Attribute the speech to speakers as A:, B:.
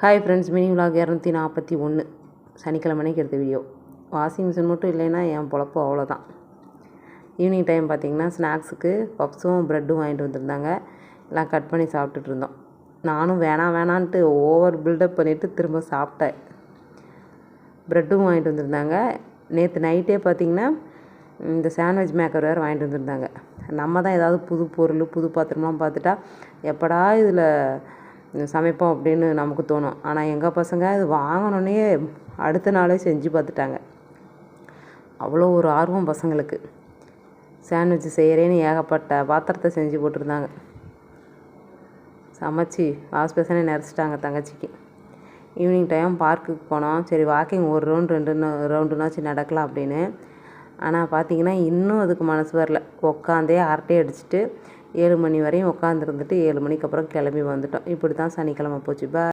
A: Hi friends mini vlog இரநூத்தி நாற்பத்தி ஒன்று சனிக்கிழமைக்கு எடுத்த வீடியோ வாஷிங் மிஷின் மட்டும் இல்லைன்னா என் பொழப்பு அவ்வளோதான் ஈவினிங் டைம் பார்த்திங்கன்னா ஸ்நாக்ஸுக்கு பப்ஸும் ப்ரெட்டும் வாங்கிட்டு வந்திருந்தாங்க. எல்லாம் கட் பண்ணி சாப்பிட்டுட்டு இருந்தோம். நானும் வேணாம் வேணான்ட்டு ஓவர் பில்டப் பண்ணிவிட்டு திரும்ப சாப்பிட்டேன். ப்ரெட்டும் வாங்கிட்டு வந்திருந்தாங்க. நேற்று நைட்டே பார்த்திங்கன்னா இந்த சாண்ட்விச் மேக்கர் வேறு வாங்கிட்டு வந்திருந்தாங்க. நம்ம தான் ஏதாவது புது பொருள் புது பாத்திரம்லாம் பார்த்துட்டா எப்படா இதில் சமைப்போம் அப்படின்னு நமக்கு தோணும். ஆனால் எங்கள் பசங்க இது வாங்கினோன்னே அடுத்த நாளே செஞ்சு பார்த்துட்டாங்க. அவ்வளோ ஒரு ஆர்வம் பசங்களுக்கு. சாண்ட்விச் செய்கிறேன்னு ஏகப்பட்ட பாத்திரத்தை செஞ்சு போட்டிருந்தாங்க. சமைச்சு வாஷ் பேசனே நிறச்சிட்டாங்க தங்கச்சிக்கு. ஈவினிங் டைம் பார்க்குக்கு போனோம். சரி வாக்கிங் ஒரு ரவுண்டு ரெண்டு ரவுண்டுனாச்சும் நடக்கலாம் அப்படின்னு. ஆனால் பார்த்தீங்கன்னா இன்னும் அதுக்கு மனசு வரல. உட்காந்தே அரட்டை அடிச்சுட்டு ஏழு மணி வரையும் உட்காந்துருந்துட்டு ஏழு மணிக்கு அப்புறம் கிளம்பி வந்துட்டோம். இப்படி தான் சனிக்கிழமை போச்சு. பா